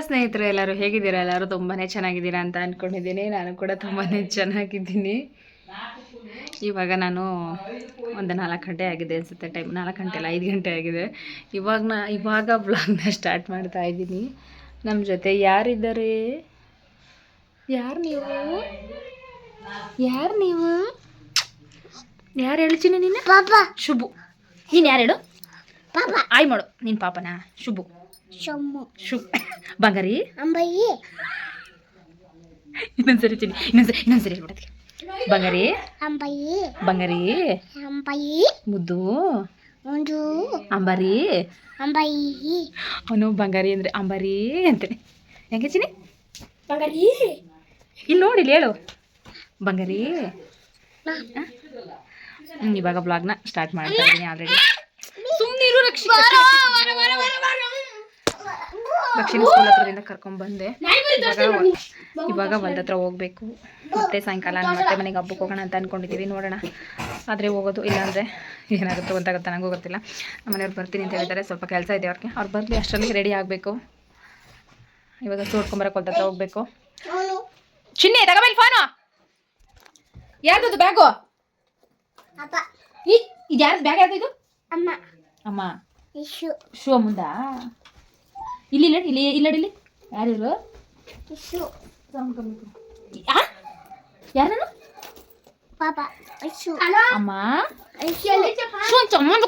ಸ್ನೇಹಿತರು ಎಲ್ಲರೂ ಹೇಗಿದ್ದೀರಾ? ಎಲ್ಲರೂ ತುಂಬಾ ಚೆನ್ನಾಗಿದ್ದೀರಾ ಅಂತ ಅಂದ್ಕೊಂಡಿದ್ದೀನಿ ನಾನು ಕೂಡ ತುಂಬಾ ಚೆನ್ನಾಗಿದ್ದೀನಿ. ಇವಾಗ ನಾನು ಒಂದು ನಾಲ್ಕು ಗಂಟೆ ಆಗಿದೆ ಅನಿಸುತ್ತೆ. ಟೈಮ್ ನಾಲ್ಕು ಗಂಟೆ ಅಲ್ಲ ಐದು ಗಂಟೆ ಆಗಿದೆ. ಇವಾಗ ನಾ ಇವಾಗ ಬ್ಲಾಗ್ನ ಸ್ಟಾರ್ಟ್ ಮಾಡ್ತಾ ಇದ್ದೀನಿ. ನಮ್ಮ ಜೊತೆ ಯಾರಿದ್ದಾರೆ? ಯಾರು ನೀವು? ಯಾರು ನೀವು? ಯಾರು ಹೇಳ್ತೀನಿ ನೀನು? ಪಾಪ. ಶುಭು. ನೀನು ಯಾರು ಹೇಳು? ಪಾಪ. ಆಯ್ ಮಾಡು. ನೀನು ಪಾಪನಾ? ಶುಭು. ಶಮ್ಮು ಶು ಬಂಗಾರಿ. ಅಂಬಯ್ಯಿ. ಇನ್ನೊಂದ್ಸರಿ ಚಿನ್ನಿ ಇನ್ನೊಂದ್ಸರಿ ಇನ್ನೊಂದ್ಸರಿ ಹೇಳ್ಬಿಡತ್ತೆ ಬಂಗಾರಿ. ಅಂಬಯ್ಯಿ. ಬಂಗಾರಿ. ಅಂಬಯ್ಯಿ. ಮುದ್ದು. ಒಂದು ಅಂಬಾರಿ. ಅಂಬಯ್ಯಿ. ಅವನು ಬಂಗಾರಿ ಅಂದ್ರೆ ಅಂಬಾರಿ ಅಂತಾನೆ. ಹೆಂಗೆ ಚಿನ್ನಿ? ಬಂಗಾರಿ. ಇಲ್ಲಿ ನೋಡಿ ಇಲ್ಲಿ ಹೇಳು. ಬಂಗಾರಿ. ಇವಾಗ ಬ್ಲಾಗ್ನ ಸ್ಟಾರ್ಟ್ ಮಾಡ್ತಾ ಇದ್ದೀನಿ ಆಲ್ರೆಡಿ ಸುಮ್ಮನೆ ರಕ್ಷಿತ. ದಕ್ಷಿಣ ಸ್ಕೂಲ್ ಹತ್ರದಿಂದ ಕರ್ಕೊಂಡ್ಬಂದೆ ಇವಾಗ ಇವಾಗ ಹೊಲ್ದ ಹತ್ರ ಹೋಗ್ಬೇಕು. ಮತ್ತೆ ಸಾಯಂಕಾಲ ಮತ್ತೆ ಮನೆಗೆ ಹಬ್ಬಕ್ಕೆ ಹೋಗೋಣ ಅಂತ ಅನ್ಕೊಂಡಿದ್ದೀವಿ ನೋಡೋಣ. ಆದರೆ ಹೋಗೋದು ಇಲ್ಲಾಂದರೆ ಏನಾಗುತ್ತೋ ಗೊತ್ತಾಗುತ್ತೆ ನನಗೂ ಗೊತ್ತಿಲ್ಲ. ಮನೆಯವ್ರು ಬರ್ತೀನಿ ಅಂತ ಹೇಳಿದ್ದಾರೆ ಸ್ವಲ್ಪ ಕೆಲಸ ಇದೆ ಅವ್ರಿಗೆ. ಅವ್ರು ಬರಲಿ ಅಷ್ಟರಲ್ಲಿ ರೆಡಿ ಆಗಬೇಕು. ಇವಾಗ ತೋಡ್ಕೊಂಬರಕ್ಕೆ ಹೊಲ್ದ ಹತ್ರ ಹೋಗ್ಬೇಕು. ಚಿನ್ನೆ ತಗೋಬೇಲ್ ಫೋನು ಯಾರ್ದು ಬ್ಯಾಗು? ಇದು ಯಾರ್ದು ಬ್ಯಾಗ್ ಯಾರ್ದು ಇದು? ಅಮ್ಮ. ಅಮ್ಮ. ಶೋ. ಮುಂದ ಇಲ್ಲಿ ಇಲ್ಲ ಇಲ್ಲಿ ಇಲ್ಲ ಇಲ್ಲಿ. ಯಾರು ಇಶು ಯಾರು ಪಾಪ ಅಮ್ಮ? ಅಮ್ಮ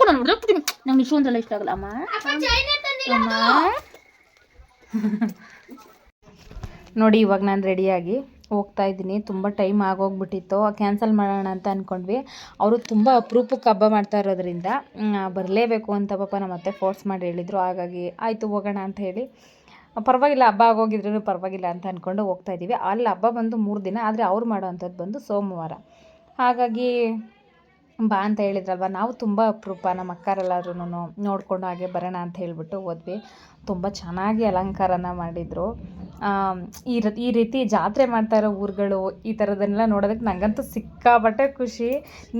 ನಾನು ನಂಗೆ ಇಷ್ಟ ಆಗಲ್ಲ ಅಮ್ಮ. ಅಮ್ಮ. ನೋಡಿ ಇವಾಗ ನಾನು ರೆಡಿಯಾಗಿ ಹೋಗ್ತಾ ಇದ್ದೀನಿ. ತುಂಬ ಟೈಮ್ ಆಗೋಗ್ಬಿಟ್ಟಿತ್ತು. ಕ್ಯಾನ್ಸಲ್ ಮಾಡೋಣ ಅಂತ ಅಂದ್ಕೊಂಡ್ವಿ ಅವರು ತುಂಬ ಅಪರೂಪಕ್ಕೆ ಹಬ್ಬ ಮಾಡ್ತಾ ಇರೋದ್ರಿಂದ ಬರಲೇಬೇಕು ಅಂತ ಪಾಪ ನಮ್ಮ ಅತ್ತೆ ಫೋರ್ಸ್ ಮಾಡಿ ಹೇಳಿದರು. ಹಾಗಾಗಿ ಆಯಿತು, ಹೋಗೋಣ ಅಂತ ಹೇಳಿ. ಪರವಾಗಿಲ್ಲ, ಹಬ್ಬ ಆಗೋಗಿದ್ರು ಪರವಾಗಿಲ್ಲ ಅಂತ ಅಂದ್ಕೊಂಡು ಹೋಗ್ತಾ ಇದ್ದೀವಿ ಅಲ್ಲಿ ಹಬ್ಬ ಬಂದು ಮೂರು ದಿನ, ಆದರೆ ಅವ್ರು ಮಾಡೋ ಅಂಥದ್ದು ಬಂದು ಸೋಮವಾರ. ಹಾಗಾಗಿ ಬಾ ಅಂತ ಹೇಳಿದ್ರಲ್ವ? ನಾವು ತುಂಬ ಅಪರೂಪ, ನಮ್ಮ ಅಕ್ಕರೆಲ್ಲರೂ ನೋಡಿಕೊಂಡು ಹಾಗೆ ಬರೋಣ ಅಂತ ಹೇಳಿಬಿಟ್ಟು ಹೋದ್ವಿ. ತುಂಬ ಚೆನ್ನಾಗಿ ಅಲಂಕಾರನ ಮಾಡಿದರು. ಈ ಈ ರೀತಿ ಜಾತ್ರೆ ಮಾಡ್ತಾ ಇರೋ ಊರುಗಳು, ಈ ಥರದನ್ನೆಲ್ಲ ನೋಡೋದಕ್ಕೆ ನನಗಂತೂ ಸಿಕ್ಕಾಪಟ್ಟೆ ಖುಷಿ.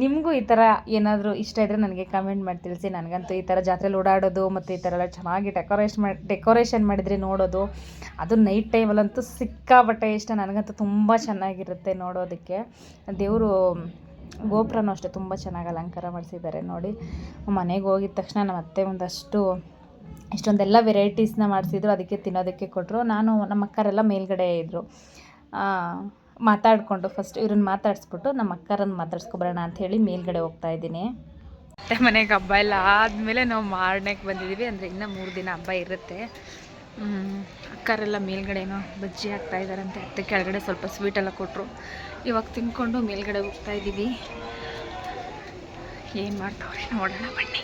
ನಿಮಗೂ ಈ ಥರ ಏನಾದರೂ ಇಷ್ಟ ಇದ್ದರೆ ನನಗೆ ಕಮೆಂಟ್ ಮಾಡಿ ತಿಳಿಸಿ. ನನಗಂತೂ ಈ ಥರ ಜಾತ್ರೆಲಿ ಓಡಾಡೋದು ಮತ್ತು ಈ ಥರ ಎಲ್ಲ ಚೆನ್ನಾಗಿ ಡೆಕೋರೇಷನ್ ಮಾಡಿ ಡೆಕೋರೇಷನ್ ಮಾಡಿದರೆ ನೋಡೋದು, ಅದು ನೈಟ್ ಟೈಮಲ್ಲಂತೂ ಸಿಕ್ಕಾಪಟ್ಟೆ ಇಷ್ಟ. ನನಗಂತೂ ತುಂಬ ಚೆನ್ನಾಗಿರುತ್ತೆ ನೋಡೋದಕ್ಕೆ. ದೇವರು ಗೋಪುರನೂ ಅಷ್ಟೇ ತುಂಬ ಚೆನ್ನಾಗಿ ಅಲಂಕಾರ ಮಾಡಿಸಿದ್ದಾರೆ ನೋಡಿ. ಮನೆಗೆ ಹೋಗಿದ ತಕ್ಷಣ ನಮ್ಮ ಅತ್ತೆ ಒಂದಷ್ಟು ಇಷ್ಟೊಂದೆಲ್ಲ ವೆರೈಟೀಸ್ನ ಮಾಡಿಸಿದ್ರು, ಅದಕ್ಕೆ ತಿನ್ನೋದಕ್ಕೆ ಕೊಟ್ಟರು ನಾನು ನಮ್ಮ ಅಕ್ಕರೆಲ್ಲ ಮೇಲ್ಗಡೆ ಇದ್ದರು ಮಾತಾಡಿಕೊಂಡು ಫಸ್ಟ್ ಇವ್ರನ್ನ ಮಾತಾಡಿಸ್ಬಿಟ್ಟು ನಮ್ಮ ಅಕ್ಕರನ್ನು ಮಾತಾಡ್ಸ್ಕೊಬರೋಣ ಹೇಳಿ ಮೇಲ್ಗಡೆ ಹೋಗ್ತಾ ಇದ್ದೀನಿ. ಅತ್ತೆ ಮನೆಗೆ ಹಬ್ಬ ಎಲ್ಲ ಆದಮೇಲೆ ನಾವು ಮಾರ್ನೆಗೆ ಬಂದಿದ್ದೀವಿ ಅಂದರೆ ಇನ್ನೂ ಮೂರು ದಿನ ಹಬ್ಬ ಇರುತ್ತೆ. ಅಕ್ಕರೆಲ್ಲ ಮೇಲ್ಗಡೆ ಮೇಲ್ಗಡೆನೋ ಬಜ್ಜಿ ಹಾಕ್ತಾ ಅಂತ ಅತ್ತೆ ಕೆಳಗಡೆ ಸ್ವಲ್ಪ ಸ್ವೀಟೆಲ್ಲ ಕೊಟ್ಟರು ಇವಾಗ ತಿನ್ಕೊಂಡು ಮೇಲ್ಗಡೆ ಹೋಗ್ತಾ ಇದ್ದೀವಿ. ಏನು ಮಾಡ್ತಾವ್ರಿ ನೋಡೋಣ ಬನ್ನಿ.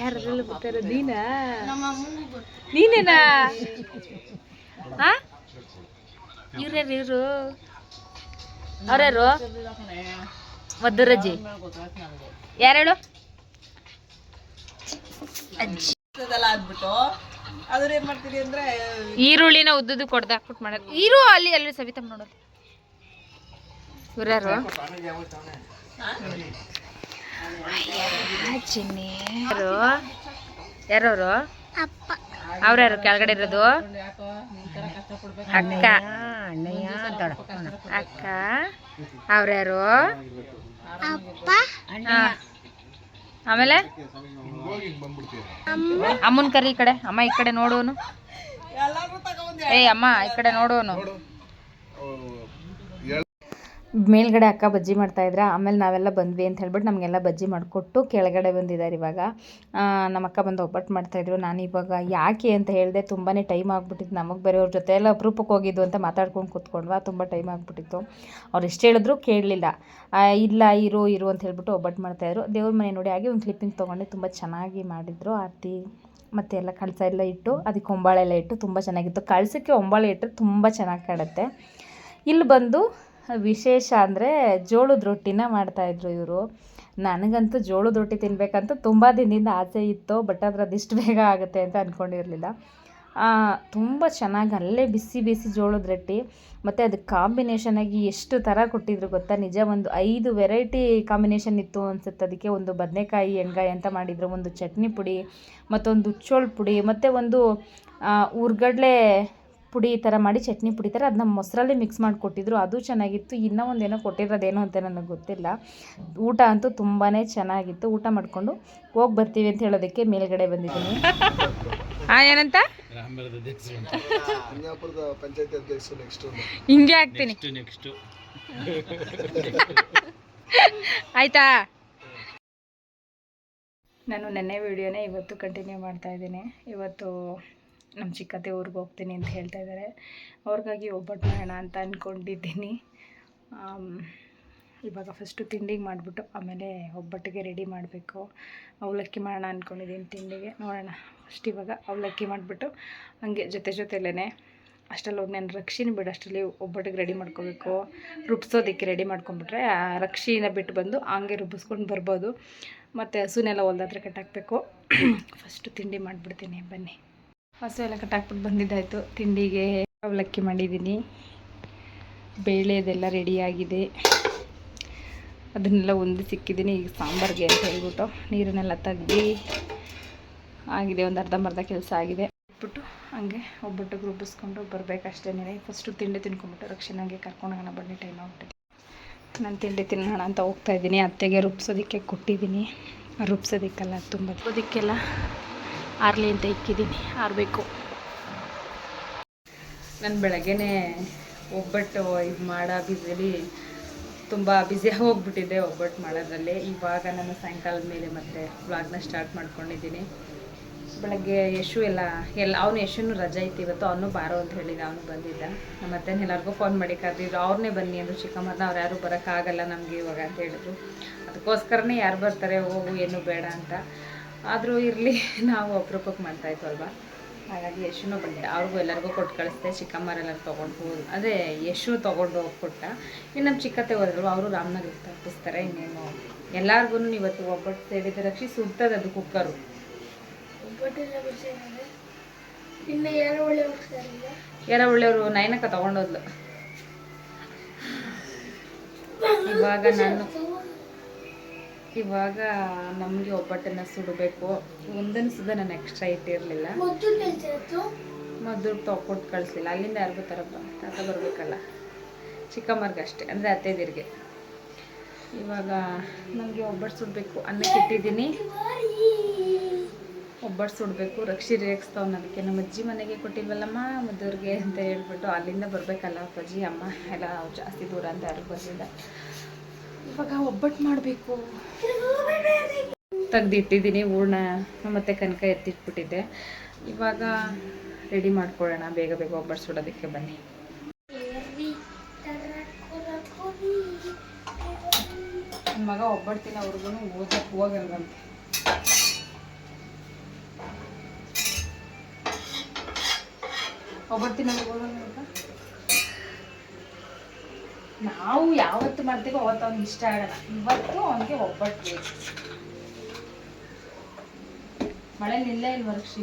ಯಾರೆಲ್ಲ ಬರ್ತಾರ ನೀನಾ? ನೀನೇನಾ? ಹಾ ಇವ್ರ್ಯಾರು ಇವರು? ಅವ್ರ್ಯಾರು? ಯಾರು ಯಾರೇಳು ಅಜ್ಜಿ. ಅದ್ರ ಏನ್ ಮಾಡ್ತೀರಿ ಅಂದ್ರೆ ಈರುಳ್ಳಿನ ಉದ್ದುದು ಕೊಡ್ದು ಹಾಕ್ಬಿಟ್ಟು ಮಾಡೋದು. ಈರು ಅಲ್ಲಿ ಅಲ್ಲಿ ಸವಿತಮ್ಮ ನೋಡೋದು ಇವ್ರ್ಯಾರು ಚಿನ್ನಿ. ಯಾರು? ಯಾರವರು? ಅಪ್ಪ. ಅವ್ರ್ಯಾರು ಕೆಳಗಡೆ ಇರೋದು? ಅಕ್ಕ. ಅಕ್ಕ. ಅವ್ರ್ಯಾರು? ಅಪ್ಪ. ಹಾ. ಆಮೇಲೆ? ಅಮ್ಮನ್ ಕರಿ ಈ ಕಡೆ. ಅಮ್ಮ ಈ ಕಡೆ ನೋಡೋನು ಏಯ್ ಅಮ್ಮ ಈ ಕಡೆ ನೋಡೋನು ಮೇಲ್ಗಡೆ ಅಕ್ಕ ಬಜ್ಜಿ ಮಾಡ್ತಾ ಇದ್ರ, ಆಮೇಲೆ ನಾವೆಲ್ಲ ಬಂದ್ವಿ ಅಂತ ಹೇಳ್ಬಿಟ್ಟು ನಮಗೆಲ್ಲ ಬಜ್ಜಿ ಮಾಡಿಕೊಟ್ಟು ಕೆಳಗಡೆ ಬಂದಿದ್ದಾರೆ ಇವಾಗ. ನಮ್ಮ ಅಕ್ಕ ಬಂದು ಒಬ್ಬಟ್ಟು ಮಾಡ್ತಾಯಿದ್ರು ನಾನು ಇವಾಗ ಯಾಕೆ ಅಂತ ಹೇಳಿದೆ ತುಂಬಾ ಟೈಮ್ ಆಗ್ಬಿಟ್ಟಿತ್ತು ನಮಗೆ ಬೇರೆ ಅವ್ರ ಜೊತೆ. ಎಲ್ಲ ಅಪರೂಪಕ್ಕೆ ಹೋಗಿದ್ದು ಅಂತ ಮಾತಾಡ್ಕೊಂಡು ಕೂತ್ಕೊಂಡ್ವಾ, ತುಂಬ ಟೈಮ್ ಆಗಿಬಿಟ್ಟಿತ್ತು. ಅವ್ರು ಎಷ್ಟು ಹೇಳಿದ್ರು ಕೇಳಲಿಲ್ಲ. ಇಲ್ಲ, ಇರು ಇರು ಅಂತ ಹೇಳ್ಬಿಟ್ಟು ಒಬ್ಬಟ್ಟು ಮಾಡ್ತಾಯಿದ್ರು ದೇವ್ರ ಮನೆ ನೋಡಿ ಹಾಗೆ ಒಂದು ಕ್ಲಿಪ್ಪಿಂಗ್ ತೊಗೊಂಡು ತುಂಬ ಚೆನ್ನಾಗಿ ಮಾಡಿದ್ರು. ಆರತಿ ಮತ್ತು ಎಲ್ಲ ಕಳಸ ಎಲ್ಲ ಇಟ್ಟು ಅದಕ್ಕೆ ಒಂಬಾಳೆ ಎಲ್ಲ ಇಟ್ಟು ತುಂಬ ಚೆನ್ನಾಗಿತ್ತು. ಕಳಸಕ್ಕೆ ಒಂಬಾಳೆ ಇಟ್ಟರೆ ತುಂಬ ಚೆನ್ನಾಗಿ ಕಾಣುತ್ತೆ. ಇಲ್ಲಿ ಬಂದು ವಿಶೇಷ ಅಂದರೆ ಜೋಳದ ರೊಟ್ಟಿನ ಮಾಡ್ತಾಯಿದ್ರು ಇವರು. ನನಗಂತೂ ಜೋಳದ ರೊಟ್ಟಿ ತಿನ್ನಬೇಕಂತ ತುಂಬ ದಿನದಿಂದ ಆಸೆ ಇತ್ತು ಬಟ್ ಆದರೆ ಅದಿಷ್ಟು ಬೇಗ ಆಗುತ್ತೆ ಅಂತ ಅಂದ್ಕೊಂಡಿರಲಿಲ್ಲ ತುಂಬ ಚೆನ್ನಾಗಿ ಅಲ್ಲೇ ಬಿಸಿ ಬಿಸಿ ಜೋಳದ ರೊಟ್ಟಿ, ಮತ್ತು ಅದಕ್ಕೆ ಕಾಂಬಿನೇಷನಾಗಿ ಎಷ್ಟು ಥರ ಕೊಟ್ಟಿದ್ರು ಗೊತ್ತಾ? ನಿಜ ಒಂದು ಐದು ವೆರೈಟಿ ಕಾಂಬಿನೇಷನ್ ಇತ್ತು ಅನ್ಸುತ್ತೆ. ಅದಕ್ಕೆ ಒಂದು ಬದನೆಕಾಯಿ, ಎಣ್ಗಾಯಿ ಅಂತ ಮಾಡಿದರು. ಒಂದು ಚಟ್ನಿ ಪುಡಿ, ಮತ್ತೊಂದು ಉಚ್ಚೋಳ ಪುಡಿ, ಮತ್ತು ಒಂದು ಉರ್ಗಡ್ಲೆ ಪುಡಿ ಈ ಥರ ಮಾಡಿ ಚಟ್ನಿ ಪುಡಿ ಥರ ಅದನ್ನ ಮೊಸರಲ್ಲಿ ಮಿಕ್ಸ್ ಮಾಡಿ ಕೊಟ್ಟಿದ್ರು ಅದು ಚೆನ್ನಾಗಿತ್ತು. ಇನ್ನೂ ಒಂದೇನೋ ಕೊಟ್ಟಿರೋದೇನೋ ಅಂತ ನನಗೆ ಗೊತ್ತಿಲ್ಲ. ಊಟ ಅಂತೂ ತುಂಬಾ ಚೆನ್ನಾಗಿತ್ತು. ಊಟ ಮಾಡಿಕೊಂಡು ಹೋಗಿ ಬರ್ತೀವಿ ಅಂತ ಹೇಳೋದಕ್ಕೆ ಮೇಲ್ಗಡೆ ಬಂದಿದ್ದೀನಿ. ಹಾಂ ಏನಂತ? ಕನ್ಯಾಪುರದ ಪಂಚಾಯತಿ ಅಧ್ಯಕ್ಷರು ನೆಕ್ಸ್ಟ್ ಹಿಂಗೆ ಆಗ್ತೀನಿ ನೆಕ್ಸ್ಟ್ ಆಯ್ತಾ? ನಾನು ನೆನ್ನೆ ವಿಡಿಯೋನೇ ಇವತ್ತು ಕಂಟಿನ್ಯೂ ಮಾಡ್ತಾ ಇದ್ದೀನಿ. ಇವತ್ತು ನಮ್ಮ ಚಿಕ್ಕತ್ತೆ ಊರಿಗೆ ಹೋಗ್ತೀನಿ ಅಂತ ಹೇಳ್ತಾ ಇದ್ದಾರೆ ಅವ್ರಿಗಾಗಿ ಒಬ್ಬಟ್ಟು ಮಾಡೋಣ ಅಂತ ಅಂದ್ಕೊಂಡಿದ್ದೀನಿ ಇವಾಗ ಫಸ್ಟು ತಿಂಡಿಗೆ ಮಾಡಿಬಿಟ್ಟು ಆಮೇಲೆ ಒಬ್ಬಟ್ಟಿಗೆ ರೆಡಿ ಮಾಡಬೇಕು. ಅವಲಕ್ಕಿ ಮಾಡೋಣ ಅಂದ್ಕೊಂಡಿದ್ದೀನಿ ತಿಂಡಿಗೆ. ನೋಡೋಣ. ಫಸ್ಟ್ ಇವಾಗ ಅವಲಕ್ಕಿ ಮಾಡಿಬಿಟ್ಟು ಹಂಗೆ ಜೊತೆ ಜೊತೆಲೇ ಹೋಗಿ ನಾನು ರಕ್ಷಿನ ಬಿಡು. ಅಷ್ಟರಲ್ಲಿ ಒಬ್ಬಟ್ಟಿಗೆ ರೆಡಿ ಮಾಡ್ಕೋಬೇಕು. ರುಬ್ಸೋದಕ್ಕೆ ರೆಡಿ ಮಾಡ್ಕೊಂಬಿಟ್ರೆ ಆ ರಕ್ಷಿನ ಬಿಟ್ಟು ಬಂದು ಹಂಗೆ ರುಬ್ಬಿಸ್ಕೊಂಡು ಬರ್ಬೋದು. ಮತ್ತು ಹಸುನೆಲ್ಲ ಹೊಲ್ದತ್ರ ಕಟ್ಟಾಕಬೇಕು. ಫಸ್ಟು ತಿಂಡಿ ಮಾಡಿಬಿಡ್ತೀನಿ. ಬನ್ನಿ. ಹಸು ಎಲ್ಲ ಕಟ್ಟಾಕ್ಬಿಟ್ಟು ಬಂದಿದ್ದಾಯಿತು. ತಿಂಡಿಗೆ ಅವಲಕ್ಕಿ ಮಾಡಿದ್ದೀನಿ. ಬೇಳೆದೆಲ್ಲ ರೆಡಿಯಾಗಿದೆ. ಅದನ್ನೆಲ್ಲ ಒಂದು ಸಿಕ್ಕಿದ್ದೀನಿ. ಈಗ ಸಾಂಬಾರಿಗೆ ಅಂತ ಹೇಳ್ಬಿಟ್ಟು ನೀರನ್ನೆಲ್ಲ ತೆಗ್ದು ಆಗಿದೆ. ಒಂದು ಅರ್ಧಂಬರ್ಧ ಕೆಲಸ ಆಗಿದೆ. ಇಟ್ಬಿಟ್ಟು ಹಂಗೆ ಒಬ್ಬಟ್ಟಿಗೆ ರುಬ್ಬಿಸ್ಕೊಂಡು ಬರಬೇಕಷ್ಟೇ ಫಸ್ಟು ತಿಂಡಿ ತಿನ್ಕೊಂಬಿಟ್ಟು ರಕ್ಷಣೆಗೆ ಕರ್ಕೊಂಡು ಹೋಗೋಣ ಬನ್ನಿ. ಟೈಮ್ ಆಗ್ಬಿಟ್ಟಿದೆ ನಾನು ತಿಂಡಿ ತಿನ್ನೋಣ ಅಂತ ಹೋಗ್ತಾ ಇದ್ದೀನಿ. ಅತ್ತೆಗೆ ರುಬ್ಸೋದಕ್ಕೆ ಕೊಟ್ಟಿದ್ದೀನಿ. ರುಬ್ಸೋದಕ್ಕೆಲ್ಲ, ತುಂಬ. ಅದಕ್ಕೆಲ್ಲ ಆರಲಿ ಅಂತ ಇಕ್ಕಿದ್ದೀನಿ, ಆರಬೇಕು. ನಾನು ಬೆಳಗ್ಗೆನೇ ಒಬ್ಬಟ್ಟು ಇದು ಮಾಡೋ ಬ್ಯುಸಿಲಿ ತುಂಬ ಬ್ಯುಸಿಯಾಗಿ ಹೋಗ್ಬಿಟ್ಟಿದ್ದೆ ಒಬ್ಬಟ್ಟು ಮಾಡೋದ್ರಲ್ಲಿ. ಇವಾಗ ನಾನು ಸಾಯಂಕಾಲದ ಮೇಲೆ ಮತ್ತೆ ವ್ಲಾಗ್ನ ಸ್ಟಾರ್ಟ್ ಮಾಡ್ಕೊಂಡಿದ್ದೀನಿ. ಬೆಳಗ್ಗೆ ಯಶು ಎಲ್ಲ ಎಲ್ಲ ಅವನು ಯಶುನು ರಜೆ ಇತ್ತು, ಇವತ್ತು ಅವನು ಬಾರೋ ಅಂತ ಹೇಳಿದ, ಅವನು ಬಂದಿದ್ದ. ಮತ್ತೆ ಎಲ್ಲರಿಗೂ ಫೋನ್ ಮಾಡಿ ಕರೆದಿದ್ರು ಅವ್ರನ್ನೇ ಬನ್ನಿ ಅಂದರು ಚಿಕ್ಕಮ್ಮನ ಅವ್ರು ಯಾರು ಬರೋಕ್ಕಾಗಲ್ಲ ನಮಗೆ ಇವಾಗ ಅಂತ ಹೇಳಿದ್ರು. ಅದಕ್ಕೋಸ್ಕರನೇ ಯಾರು ಬರ್ತಾರೆ ಹೋಗು, ಏನು ಬೇಡ ಅಂತ. ಆದರೂ ಇರಲಿ ನಾವು ಅಪರೂಪಕ್ಕೆ ಮಾಡ್ತಾಯಿತ್ತು ಅಲ್ವಾ? ಹಾಗಾಗಿ ಯಶುನೂ ಬಂದೆ. ಅವ್ರಿಗೂ ಎಲ್ಲರಿಗೂ ಕೊಟ್ಟು ಕಳಿಸ್ದೆ. ಚಿಕ್ಕಮ್ಮರೆಲ್ಲರೂ ತೊಗೊಂಡು ಹೋದ್ರು ಅದೇ ಯಶು ತೊಗೊಂಡು ಹೋಗಿ ಕೊಟ್ಟ ಇನ್ನು ನಮ್ಮ ಚಿಕ್ಕತ್ತೆ ಹೋದ್ರು ಅವರು ರಾಮನಗರಕ್ಕೆ ತಪ್ಪಿಸ್ತಾರೆ ಇನ್ನೇನು. ಎಲ್ಲರಿಗೂ ಇವತ್ತು ಒಬ್ಬಟ್ಟು ಸೇವಿದ ರಕ್ಷಿ ಸುಡ್ತದೆ ಅದು ಕುಕ್ಕರು. ಯಾರೋ ಒಳ್ಳೆಯವರು ನಯನಕ್ಕ ತಗೊಂಡೋದ್ಲು. ಇವಾಗ ನಾನು ಇವಾಗ ನಮಗೆ ಒಬ್ಬಟ್ಟನ್ನು ಸುಡಬೇಕು. ಒಂದನ್ನು ಸುದ ನಾನು ಎಕ್ಸ್ಟ್ರಾ ಇಟ್ಟಿರಲಿಲ್ಲ. ಮೊದಲು ತೊಗೊಟ್ಟು ಕಳಿಸ್ಲಿಲ್ಲ ಅಲ್ಲಿಂದ ಯಾರಿಗೂ ತರ ತಾತ ಬರಬೇಕಲ್ಲ. ಚಿಕ್ಕಮ್ಮರ್ಗೆ ಅಷ್ಟೇ. ಅಂದರೆ ಅತ್ತೆದಿರಿಗೆ. ಇವಾಗ ನಮಗೆ ಒಬ್ಬಟ್ಟು ಸುಡಬೇಕು. ಅನ್ನಕ್ಕೆ ಇಟ್ಟಿದ್ದೀನಿ. ಒಬ್ಬಟ್ಟು ಸುಡಬೇಕು. ರಕ್ಷಿ ರೇಗಿಸ್ತಾವ್ ಅದಕ್ಕೆ ನಮ್ಮ ಅಜ್ಜಿ ಮನೆಗೆ ಕೊಟ್ಟಿಲ್ವಲ್ಲಮ್ಮ ಮದ್ದೂರಿಗೆ ಅಂತ ಹೇಳ್ಬಿಟ್ಟು ಅಲ್ಲಿಂದ ಬರಬೇಕಲ್ಲ ಅಪ್ಪಾಜಿ ಅಮ್ಮ. ಎಲ್ಲ ಜಾಸ್ತಿ ದೂರ ಅಂತ ಯಾರು ಬರಲಿಲ್ಲ ಇವಾಗ ಒಬ್ಬಟ್ಟು ಮಾಡಬೇಕು. ತೆಗ್ದಿಟ್ಟಿದ್ದೀನಿ ಹೂರ್ಣ ಮತ್ತು ಕನಕ ಎತ್ತಿಟ್ಬಿಟ್ಟಿದ್ದೆ. ಇವಾಗ ರೆಡಿ ಮಾಡ್ಕೊಳ್ಳೋಣ, ಬೇಗ ಬೇಗ ಒಬ್ಬಟ್ಟು ಸುಡೋದಕ್ಕೆ ಬನ್ನಿ. ನನ್ನ ಮಗ ಒಬ್ಬಟ್ಟು ಅವ್ರಿಗೂ ಓದಕ್ಕೆ ಹೋಗಲ್ವಂತೆ ಹೋಗಲ್ವಂತ ನಾವು ಯಾವತ್ತು ಮಾಡ್ತೀವೋ ಅವತ್ತು ಅವ್ನಿಗೆ ಇಷ್ಟ ಆಗಲ್ಲ. ಇವತ್ತು ಅವನಿಗೆ ಒಬ್ಬಟ್ಟು ಬೇಕು. ಮಳೆ ನಿಲ್ಲ ಇಲ್ಲ ವರ್ಕ್ಷಿ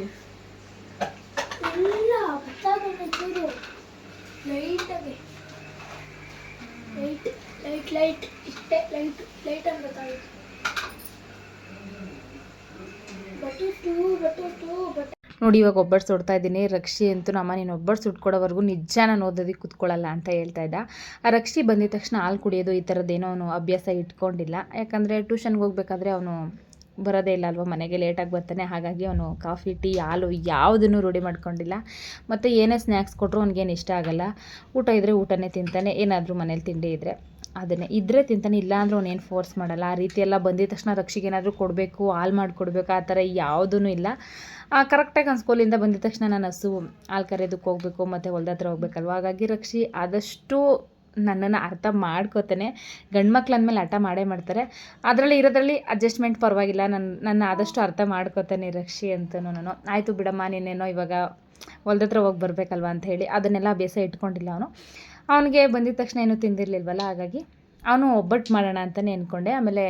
ಇಲ್ಲ ಗೊತ್ತಾಗಲ್ಲ ಲೈಟಾಗಿ ಲೈಟ್ ಲೈಟ್ ಲೈಟ್ ಇಷ್ಟೇ ಲೈಟ್ ಲೈಟ್ ಅಂತ ಗೊತ್ತಾಗುತ್ತೆ but two but two but ನೋಡಿ, ಇವಾಗ ಒಬ್ಬರು ಸುಡ್ತಾ ಇದ್ದೀನಿ. ರಕ್ಷಿ ಅಂತೂ ನಮ್ಮ ನೀನು ಒಬ್ಬರು ಸುಟ್ಕೊಡೋವರೆಗೂ ನಿಜ ನಾನು ಓದೋದಕ್ಕೆ ಕುತ್ಕೊಳ್ಳಲ್ಲ ಅಂತ ಹೇಳ್ತಾ ಇದ್ದ. ಆ ರಕ್ಷಿ ಬಂದಿದ ತಕ್ಷಣ ಹಾಲು ಕುಡಿಯೋದು ಈ ಥರದ್ದೇನೋ ಅವನು ಅಭ್ಯಾಸ ಇಟ್ಕೊಂಡಿಲ್ಲ. ಯಾಕಂದರೆ ಟ್ಯೂಷನ್ಗೆ ಹೋಗ್ಬೇಕಾದ್ರೆ ಅವನು ಬರೋದೇ ಇಲ್ಲ ಅಲ್ವಾ? ಮನೆಗೆ ಲೇಟಾಗಿ ಬರ್ತಾನೆ. ಹಾಗಾಗಿ ಅವನು ಕಾಫಿ, ಟೀ, ಹಾಲು ಯಾವುದನ್ನು ರೂಢಿ ಮಾಡ್ಕೊಂಡಿಲ್ಲ. ಮತ್ತು ಏನೇ ಸ್ನ್ಯಾಕ್ಸ್ ಕೊಟ್ಟರು ಅವ್ನಿಗೇನು ಇಷ್ಟ ಆಗಲ್ಲ. ಊಟ ಇದ್ದರೆ ಊಟನೇ ತಿಂತಾನೆ. ಏನಾದರೂ ಮನೇಲಿ ತಿಂಡಿ ಇದ್ದರೆ ಅದನ್ನೇ. ಇದ್ದರೆ ತಿಂತಾನೆ, ಇಲ್ಲ ಅಂದ್ರೆ ಅವನೇನು ಫೋರ್ಸ್ ಮಾಡಲ್ಲ. ಆ ರೀತಿ ಎಲ್ಲ ಬಂದಿದ ತಕ್ಷಣ ರಕ್ಷಿಗೆ ಏನಾದರೂ ಕೊಡಬೇಕು, ಹಾಲು ಮಾಡಿಕೊಡ್ಬೇಕು ಆ ಥರ ಯಾವುದೂ ಇಲ್ಲ. ಕರೆಕ್ಟಾಗಿ ಅನ್ಸ್ಕೋಲಿಂದ ಸ್ಕೂಲಿಂದ ಬಂದಿದ ತಕ್ಷಣ ನಾನು ಹಸು, ಹಾಲು ಕರೆಯೋದಕ್ಕೆ ಹೋಗಬೇಕು, ಮತ್ತು ಹೊಲ್ದ ಹತ್ರ ಹೋಗ್ಬೇಕಲ್ವ? ಹಾಗಾಗಿ ರಕ್ಷಿ ಆದಷ್ಟು ನನ್ನನ್ನು ಅರ್ಥ ಮಾಡ್ಕೋತಾನೆ. ಗಂಡು ಮಕ್ಳು ಅಂದಮೇಲೆ ಹಠ ಮಾಡೇ ಮಾಡ್ತಾರೆ. ಅದರಲ್ಲಿ ಇರೋದ್ರಲ್ಲಿ ಅಡ್ಜಸ್ಟ್ಮೆಂಟ್ ಪರವಾಗಿಲ್ಲ. ನನ್ನ ನನ್ನ ಆದಷ್ಟು ಅರ್ಥ ಮಾಡ್ಕೋತಾನೆ ರಕ್ಷಿ ಅಂತಲೂ ನಾನು. ಆಯಿತು ಬಿಡಮ್ಮ, ನೀನೇನೋ ಇವಾಗ ಹೊಲ್ದ ಹತ್ರ ಹೋಗಿ ಬರಬೇಕಲ್ವ ಅಂತ ಹೇಳಿ. ಅದನ್ನೆಲ್ಲ ಬೇಸ ಇಟ್ಕೊಂಡಿಲ್ಲ ಅವನು. ಅವನಿಗೆ ಬಂದಿದ ತಕ್ಷಣ ಏನೂ ತಿಂದಿರಲಿಲ್ವಲ್ಲ, ಹಾಗಾಗಿ ಅವನು ಒಬ್ಬಟ್ಟು ಮಾಡೋಣ ಅಂತಲೇ ಅಂದ್ಕೊಂಡೆ ಆಮೇಲೆ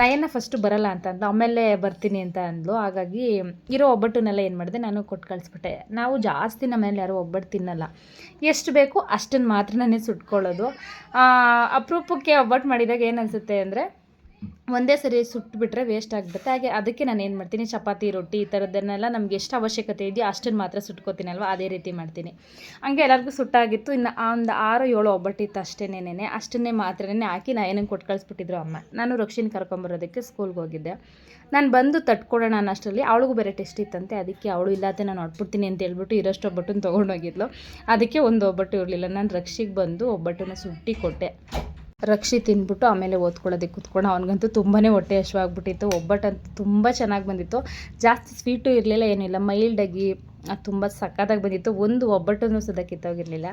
ನಯನ ಫಸ್ಟು ಬರಲ್ಲ ಅಂತ ಅಂದ್ಲು. ಆಮೇಲೆ ಬರ್ತೀನಿ ಅಂತ ಅಂದ್ಲು. ಹಾಗಾಗಿ ಇರೋ ಒಬ್ಬಟ್ಟನ್ನೆಲ್ಲ ಏನು ಮಾಡಿದೆ, ನಾನು ಕೊಟ್ಟು ಕಳಿಸ್ಬಿಟ್ಟೆ. ನಾವು ಜಾಸ್ತಿ ನಮ್ಮ ಮನೇಲಿ ಯಾರೂ ಒಬ್ಬಟ್ಟು ತಿನ್ನಲ್ಲ. ಎಷ್ಟು ಬೇಕು ಅಷ್ಟನ್ನು ಮಾತ್ರ ನಾನೇ ಸುಟ್ಕೊಳ್ಳೋದು ಅಪರೂಪಕ್ಕೆ ಒಬ್ಬಟ್ಟು ಮಾಡಿದಾಗ ಏನು ಅನಿಸುತ್ತೆ ಅಂದರೆ ಒಂದೇ ಸರಿ ಸುಟ್ಟುಬಿಟ್ರೆ ವೇಸ್ಟ್ ಆಗಿಬಿಡುತ್ತೆ. ಹಾಗೆ ಅದಕ್ಕೆ ನಾನು ಏನು ಮಾಡ್ತೀನಿ, ಚಪಾತಿ, ರೊಟ್ಟಿ ಈ ಥರದ್ದನ್ನೆಲ್ಲ ನಮ್ಗೆ ಎಷ್ಟು ಅವಶ್ಯಕತೆ ಇದೆಯೋ ಅಷ್ಟನ್ನು ಮಾತ್ರ ಸುಟ್ಕೋತೀನಿ ಅಲ್ವಾ ಅದೇ ರೀತಿ ಮಾಡ್ತೀನಿ. ಹಂಗೆ ಎಲ್ಲರಿಗೂ ಸುಟ್ಟಾಗಿತ್ತು. ಇನ್ನು ಒಂದು ಆರು, ಏಳು ಒಬ್ಬಟ್ಟಿತ್ತು ಅಷ್ಟೇನೇನೆ ಅಷ್ಟನ್ನೇ ಮಾತ್ರನೇ ಹಾಕಿ ನಾ ಏನಂಗೆ ಕೊಟ್ಟು ಕಳಿಸ್ಬಿಟ್ಟಿದ್ರು ಅಮ್ಮ. ನಾನು ರಕ್ಷಿನ ಕರ್ಕೊಂಬರೋದಕ್ಕೆ ಸ್ಕೂಲ್ಗೆ ಹೋಗಿದ್ದೆ. ನಾನು ಬಂದು ತಟ್ಕೊಡೋಣ ಅನ್ನೋಷ್ಟರಲ್ಲಿ ಅವಳಿಗೂ ಬೇರೆ ಟೆಸ್ಟ್ ಇತ್ತಂತೆ. ಅದಕ್ಕೆ ಅವಳು ಇಲ್ಲದೆ ನಾನು ಹೊಟ್ಬಿಡ್ತೀನಿ ಅಂತ ಹೇಳ್ಬಿಟ್ಟು ಇರೋಷ್ಟು ಒಬ್ಬಟ್ಟನ್ನು ತೊಗೊಂಡೋಗಿದ್ಲು ಅದಕ್ಕೆ ಒಂದು ಒಬ್ಬಟ್ಟು ಇರಲಿಲ್ಲ. ನಾನು ರಕ್ಷಿಗೆ ಬಂದು ಒಬ್ಬಟ್ಟನ್ನು ಸುಟ್ಟಿ ಕೊಟ್ಟೆ. ರಕ್ಷಿ ತಿಂದ್ಬಿಟ್ಟು ಆಮೇಲೆ ಓದ್ಕೊಳ್ಳೋದಕ್ಕೆ ಕುತ್ಕೊಂಡು ಅವನಿಗಂತೂ ತುಂಬಾ ಹೊಟ್ಟೆ ಹಶ್ವಾಗ್ಬಿಟ್ಟಿತ್ತು ಒಬ್ಬಟ್ಟಂತೂ ತುಂಬ ಚೆನ್ನಾಗಿ ಬಂದಿತ್ತು. ಜಾಸ್ತಿ ಸ್ವೀಟು ಇರಲಿಲ್ಲ, ಏನಿಲ್ಲ. ಮೈಲ್ಡಾಗಿ ಅದು ತುಂಬ ಸಕ್ಕತ್ತಾಗಿ ಬಂದಿತ್ತು. ಒಂದು ಒಬ್ಬಟ್ಟನ್ನು ಸದ ಕಿತ್ತೋಗಿರಲಿಲ್ಲ.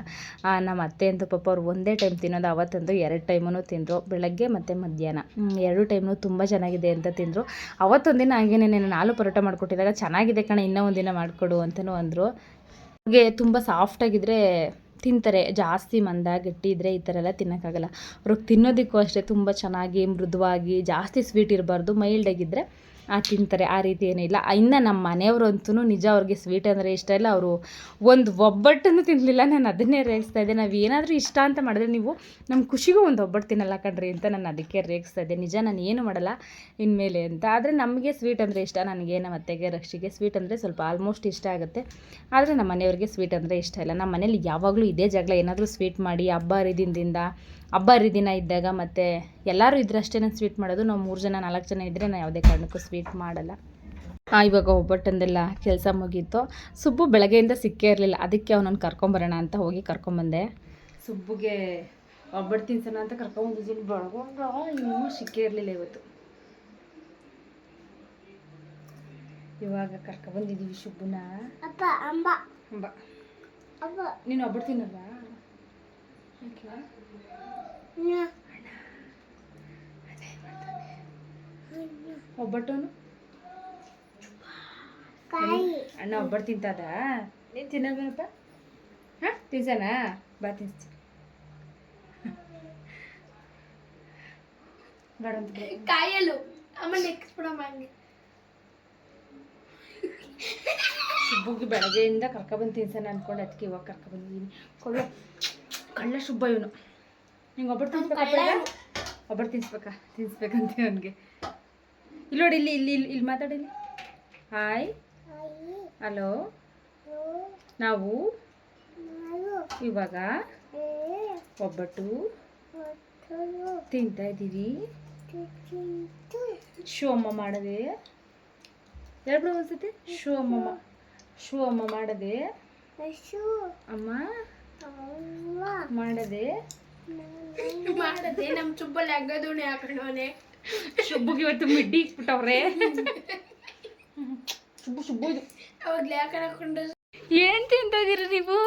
ನಮ್ಮ ಅತ್ತೆ ಅಂತೂ ಪಾಪ ಅವ್ರು ಒಂದೇ ಟೈಮ್ ತಿನ್ನೋದು ಅವತ್ತಂದು ಎರಡು ಟೈಮೂ ತಿಂದರು. ಬೆಳಗ್ಗೆ ಮತ್ತು ಮಧ್ಯಾಹ್ನ. ಎರಡು ಟೈಮ್ನು ತುಂಬ ಚೆನ್ನಾಗಿದೆ ಅಂತ ತಿಂದರು. ಅವತ್ತೊಂದಿನ ಹಾಗೇನೆ ನಾನು ನಾಲ್ಕು ಪರೋಟ ಮಾಡಿಕೊಟ್ಟಿದಾಗ ಚೆನ್ನಾಗಿದೆ ಕಣ, ಇನ್ನೂ ಒಂದಿನ ಮಾಡಿಕೊಡು ಅಂತಲೂ ಅಂದರು. ಹಾಗೆ ತುಂಬ ಸಾಫ್ಟಾಗಿದ್ದರೆ ತಿಂತಾರೆ, ಜಾಸ್ತಿ ಮಂದ ಗಟ್ಟಿ ಇದ್ದರೆ ಈ ಥರ ಎಲ್ಲ ತಿನ್ನೋಕ್ಕಾಗಲ್ಲ. ಅವ್ರಿಗೆ ತಿನ್ನೋದಕ್ಕೂ ಅಷ್ಟೇ ತುಂಬ ಚೆನ್ನಾಗಿ ಮೃದುವಾಗಿ ಜಾಸ್ತಿ ಸ್ವೀಟ್ ಇರಬಾರ್ದು ಮೈಲ್ಡಾಗಿದ್ದರೆ ತಿಂತಾರೆ, ಆ ರೀತಿ ಏನಿಲ್ಲ ಇನ್ನು ನಮ್ಮ ಮನೆಯವ್ರಂತೂ ನಿಜ ಅವ್ರಿಗೆ ಸ್ವೀಟ್ ಅಂದರೆ ಇಷ್ಟ ಇಲ್ಲ. ಅವರು ಒಂದು ಒಬ್ಬಟ್ಟನ್ನು ತಿನ್ನಲಿಲ್ಲ ನಾನು ಅದನ್ನೇ ರೇಗಿಸ್ತಾ ಇದ್ದೆ. ನಾವು ಏನಾದರೂ ಇಷ್ಟ ಅಂತ ಮಾಡಿದ್ರೆ ನೀವು ನಮ್ಮ ಖುಷಿಗೂ ಒಂದು ಒಬ್ಬಟ್ಟು ತಿನ್ನಲ್ಲ ಕಣ್ರಿ ಅಂತ ನಾನು ಅದಕ್ಕೆ ರೇಗಿಸ್ತಾ ಇದ್ದೆ. ನಿಜ ನಾನು ಏನು ಮಾಡಲ್ಲ ಇನ್ಮೇಲೆ ಅಂತ. ಆದರೆ ನಮಗೆ ಸ್ವೀಟ್ ಅಂದರೆ ಇಷ್ಟ. ನನಗೆ ನಮ್ಮ ಅತ್ತೆಗೆ, ರಕ್ಷಿಗೆ ಸ್ವೀಟ್ ಅಂದರೆ ಸ್ವಲ್ಪ ಆಲ್ಮೋಸ್ಟ್ ಇಷ್ಟ ಆಗುತ್ತೆ. ಆದರೆ ನಮ್ಮ ಮನೆಯವ್ರಿಗೆ ಸ್ವೀಟ್ ಅಂದರೆ ಇಷ್ಟ ಇಲ್ಲ. ನಮ್ಮ ಮನೇಲಿ ಯಾವಾಗಲೂ ಇದೇ ಜಗಳ. ಏನಾದರೂ ಸ್ವೀಟ್ ಮಾಡಿ, ಹಬ್ಬ ಹರಿದಿನದಿಂದ, ಹಬ್ಬ ಹರಿದಿನ ಇದ್ದಾಗ ಮತ್ತು ಎಲ್ಲರೂ ಇದ್ರೆ ಅಷ್ಟೇ ನಾನು ಸ್ವೀಟ್ ಮಾಡೋದು. ನಾವು ಮೂರು ಜನ ನಾಲ್ಕು ಜನ ಇದ್ದರೆ ನಾನು ಯಾವುದೇ ಕಾರಣಕ್ಕೂ ಸ್ವೀಟ್ ಮಾಡಲ್ಲ. ಆ, ಇವಾಗ ಒಬ್ಬಟ್ಟಂದೆಲ್ಲ ಕೆಲಸ ಮುಗೀತು. ಸುಬ್ಬು ಬೆಳಗ್ಗೆಯಿಂದ ಸಿಕ್ಕೇ ಇರಲಿಲ್ಲ. ಅದಕ್ಕೆ ಅವನನ್ನು ಕರ್ಕೊಂಬರೋಣ ಅಂತ ಹೋಗಿ ಕರ್ಕೊಂಬಂದೆ. ಸುಬ್ಬುಗೆ ಒಬ್ಬಟ್ಟು ತಿನ್ಸೋಣ ಅಂತ ಕರ್ಕೊಂಬಂದಿದ್ದೀನಿ. ಬೆಳಗೊಂಡ್ರೆ ಇನ್ನೂ ಸಿಕ್ಕೇ ಇರಲಿಲ್ಲ ಇವತ್ತು. ಇವಾಗ ಕರ್ಕೊಂಬಂದಿದ್ದೀವಿ ಸುಬ್ಬನ. ಅಪ್ಪ ಅಂಬ. ಅಂಬ. ಅಪ್ಪ. ನೀನು ಒಬ್ಬಟ್ಟು ತಿನ್ನಲ್ಲ ಯಾಕೆ ಒಬ್ಬಟ್ಟನು? ಕಾಯಿ. ಅಣ್ಣ ಒಬ್ಬಟ್ಟು ತಿಂತದ? ನೀನು ತಿನ್ನಲ್ವೇನಪ್ಪ ಹಾ ತಿನ್ಸಣ ಬಾ ತಿನ್ಸ್ತೀನಿ. ಕಾಯಲು. ಅಮ್ಮ ನೆಕ್ಸ್ಟ್ ಬಿಡಮ್ಮ ಹಂಗೆ. ಸುಬ್ಬುಗೆ ಬೆಳಗ್ಗೆಯಿಂದ ಕರ್ಕೊಬಂದು ತಿನ್ಸೋಣ ಅಂದ್ಕೊಂಡು ಅದಕ್ಕೆ ಇವಾಗ ಕರ್ಕೊಬಂದಿದ್ದೀನಿ ಕೊಳ್ಳ ಕಳ್ಳ ಶುಭ ಇವನು. ನಿಂಗೆ ಒಬ್ಬಟ್ಟು ತಿನ್ಸ್ಬೇಕಾ ಒಬ್ಬರು ತಿನ್ಸ್ಬೇಕಾ? ತಿನ್ಸ್ಬೇಕಂತೆ ಅವನಿಗೆ. ಇಲ್ಲಿ ನೋಡಿ, ಇಲ್ಲಿ ಇಲ್ಲಿ ಇಲ್ಲಿ ಇಲ್ಲಿ ಮಾತಾಡಿಲಿ ಹಾಯ್ ಹಲೋ ನಾವು ಇವಾಗ ಒಬ್ಬಟ್ಟು ತಿಂತಾ ಇದ್ದೀವಿ ಶೂ ಅಮ್ಮ ಮಾಡದೆ. ಎರಡು ಅನ್ಸುತ್ತೆ? ಶೂ ಅಮ್ಮ ಮಾ- ಶೂ ಅಮ್ಮ ಮಾಡದೆ. ಅಮ್ಮ ಮಾಡದೆ. ಮಾಡದೆ ನಮ್ಮ ಚುಬ್ಬಲ್ಲಿ ಅಗ್ಗದೋಣೆ ಹಾಕೊಂಡವನೆ ಶುಬ್ಬುಗೆ ಇವತ್ತು ಮಿಡ್ಡಿ ಇಕ್ಬಿಟ್ಟವ್ರೆ. ಶುಬ್ಬು ಶುಬ್ಬು ಇದು. ಅವಾಗ ಯಾಕೆ ಹಾಕೊಂಡು? ಏನ್ ತಿಂತಾ ಇದೀರಿ ನೀವು?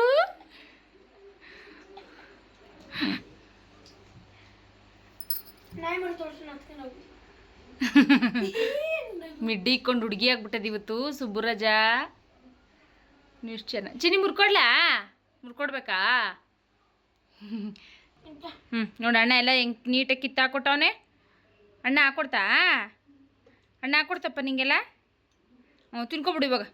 ನಾಯಿ ಮಾಡಿ ತೋರ್ಸೋಣ ಮಿಡ್ಡಿ ಇಕ್ಕೊಂಡು ಹುಡುಗಿ ಆಗ್ಬಿಟ್ಟದ ಇವತ್ತು ಸುಬ್ಬುರಾಜ ನೀವು ಚೆನ್ನಾಗಿ ಚಿನಿ ಮುರ್ಕೊಡ್ಲಾ? ಮುರ್ಕೊಡ್ಬೇಕಾ? ಹ್ಞೂ ನೋಡಿ ಅಣ್ಣ ಎಲ್ಲ ಹೆಂಗೆ ನೀಟಾಗಿ ಕಿತ್ತಾಕೊಟ್ಟವನೆ. ಅಣ್ಣ ಹಾಕೊಡ್ತಾ? ಅಣ್ಣ ಹಾಕೊಡ್ತಪ್ಪ ನಿಂಗೆಲ್ಲ? ಹ್ಞೂ ತಿನ್ಕೊಬಿಡು ಇವಾಗ.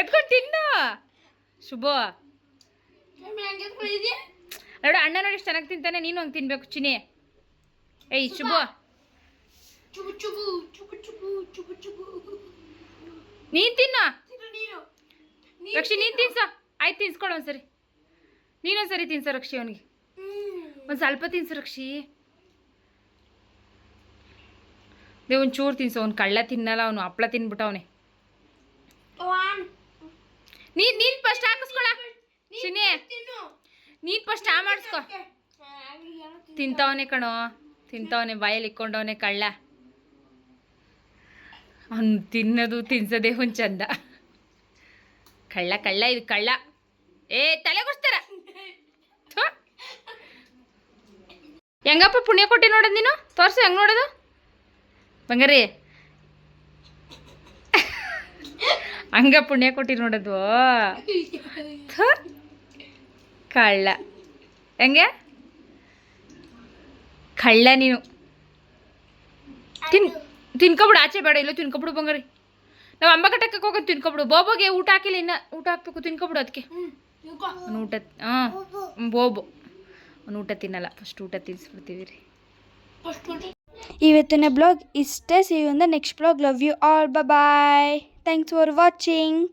ಎತ್ಕೊಂಡು ತಿನ್ನು. ಶುಭ. ನೋಡು ಅಣ್ಣ ನೋಡಿ ಎಷ್ಟು ಚೆನ್ನಾಗಿ ತಿಂತಾನೆ ನೀನು ಹಂಗೆ ತಿನ್ಬೇಕು ಚಿನಿ ಏಯ್ ಶುಭ. ನೀನು ತಿನ್ನು. ತಿನ್ನು ನೀನು. ರಕ್ಷಿ ನೀನು ತಿನ್ಸೋ. ಆಯ್ತು ತಿನ್ಸ್ಕೊಡು ಒಂದ್ಸರಿ. ನೀನೊಂದ್ಸರಿ ತಿನ್ಸ ರಕ್ಷಿ ಅವನಿಗೆ. ಒಂದು ಸ್ವಲ್ಪ ತಿನ್ಸು ರಕ್ಷಿ. ದೇ ಒಂದು ಚೂರು ತಿನ್ಸು ಅವ್ನು ಕಳ್ಳ ತಿನ್ನಲ್ಲ ಅವನು ಹಪ್ಳ ತಿನ್ಬಿಟ್ಟವನೆ ಅವನೇ. ನೀನು ನೀನು ಫಸ್ಟ್ ಹಾಕಿಸ್ಕೊಳ. ಶಿನಿ ನೀನು ಫಸ್ಟ್ ಆ ಮಾಡಿಸ್ಕೊ. ತಿಂತವನೆ ಕಣೋ. ತಿಂತವನೆ ಬಾಯಲ್ಲಿ ಇಕ್ಕೊಂಡವನೆ ಕಳ್ಳ. ಅವ್ನು ತಿನ್ನೋದು ತಿನ್ಸೋದೇ ಒಂದು ಚಂದ. ಕಳ್ಳ ಕಳ್ಳ ಇದು ಕಳ್ಳ. ಏ ತಲೆ ಕೊಡ್ತಾರ ಹೆಂಗಪ್ಪ ಪುಣ್ಯ ಕೊಟ್ಟಿ ನೋಡೋದು ನೀನು? ತೋರಿಸು ಹೆಂಗೆ ನೋಡೋದು? ಬಂಗಾರಿ. ಹಂಗ ಪುಣ್ಯ ಕೊಟ್ಟಿ ನೋಡೋದು. ಕಳ್ಳ. ಹೆಂಗೆ? ಕಳ್ಳ ನೀನು. ತಿನ್ ತಿನ್ಕೊಬಿಡು ಆಚೆ ಬೇಡ ಇಲ್ಲ ತಿನ್ಕೊಬಿಡು ಬಂಗಾರಿ. ನಾವು ಅಂಬ ಕಟ್ಟಕ್ಕೆ ಹೋಗೋದು ತಿನ್ಕೊಬಿಡು. ಬೋಬೋಗೆ ಊಟ ಹಾಕಿಲ್ಲ ಇನ್ನ. ಊಟ ಹಾಕ್ಬೇಕು ತಿನ್ಕೊಬಿಡು ಅದಕ್ಕೆ ಊಟ ಹಾಂ ಬೋಬು. ಅವ್ನು ಊಟ ತಿನ್ನಲ್ಲ. ಫಸ್ಟ್ ಊಟ ತಿನ್ಸ್ಬಿಡ್ತೀವಿ ರೀ ಇವತ್ತಿನ ಬ್ಲಾಗ್ ಇಷ್ಟೇ. See you in the next blog. Love you all bye thanks for watching